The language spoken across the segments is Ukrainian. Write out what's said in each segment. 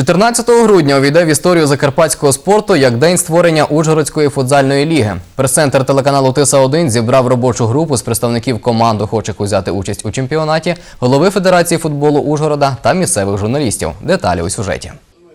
14 грудня увійде в історію закарпатського спорту як день створення Ужгородської футзальної ліги. Прес-центр телеканалу Тиса 1 зібрав робочу групу з представників команд, охочих узяти участь у чемпіонаті, голови Федерації футболу Ужгорода та місцевих журналістів. Деталі у сюжеті.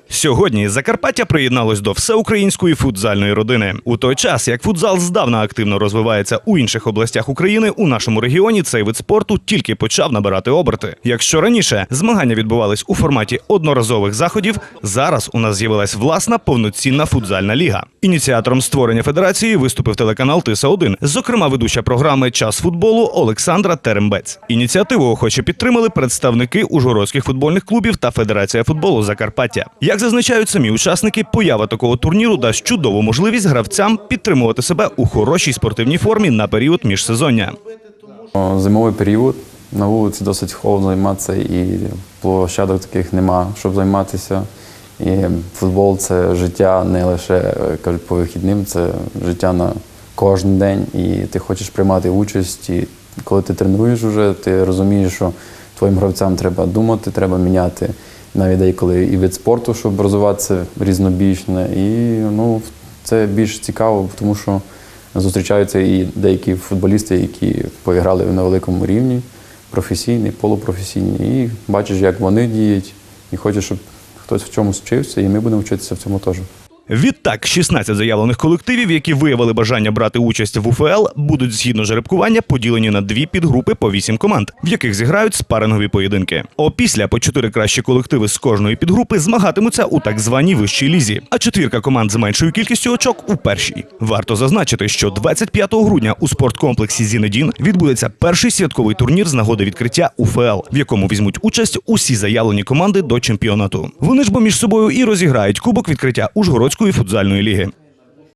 Сьогодні Закарпаття приєдналось до всеукраїнської футзальної родини. У той час, як футзал здавна активно розвивається у інших областях України, у нашому регіоні цей вид спорту тільки почав набирати оберти. Якщо раніше змагання відбувались у форматі одноразових заходів, зараз у нас з'явилась власна повноцінна футзальна ліга. Ініціатором створення федерації виступив телеканал Тиса 1 зокрема ведуча програми Час футболу Олександра Терембець. Ініціативу охоче підтримали представники ужгородських футбольних клубів та Федерація футболу Закарпаття. Як зазначають самі учасники, поява такого турніру дасть чудову можливість гравцям підтримувати себе у хорошій спортивній формі на період міжсезоння. Зимовий період на вулиці досить холодно займатися і площадок таких нема, щоб займатися. І футбол це життя не лише е, кажуть, по вихідним, це життя на кожен день. І ти хочеш приймати участь. І коли ти тренуєш вже, ти розумієш, що твоїм гравцям треба думати, треба міняти навіть деколи і від спорту, щоб розвиватися різнобічно. І ну, це більш цікаво, тому що зустрічаються і деякі футболісти, які поіграли на великому рівні, професійні, полупрофесійні, і бачиш, як вони діють, і хочеш, щоб хтось в чомусь вчився, і ми будемо вчитися в цьому теж. Відтак, 16 заявлених колективів, які виявили бажання брати участь в УФЛ, будуть згідно жеребкування поділені на дві підгрупи по вісім команд, в яких зіграють спарингові поєдинки. Опісля по чотири кращі колективи з кожної підгрупи змагатимуться у так званій вищій лізі, а четвірка команд з меншою кількістю очок у першій. Варто зазначити, що 25 грудня у спорткомплексі Зінедін відбудеться перший святковий турнір з нагоди відкриття УФЛ, в якому візьмуть участь усі заявлені команди до чемпіонату. Вони ж бо між собою і розіграють кубок відкриття Ужгородської футзальної ліги.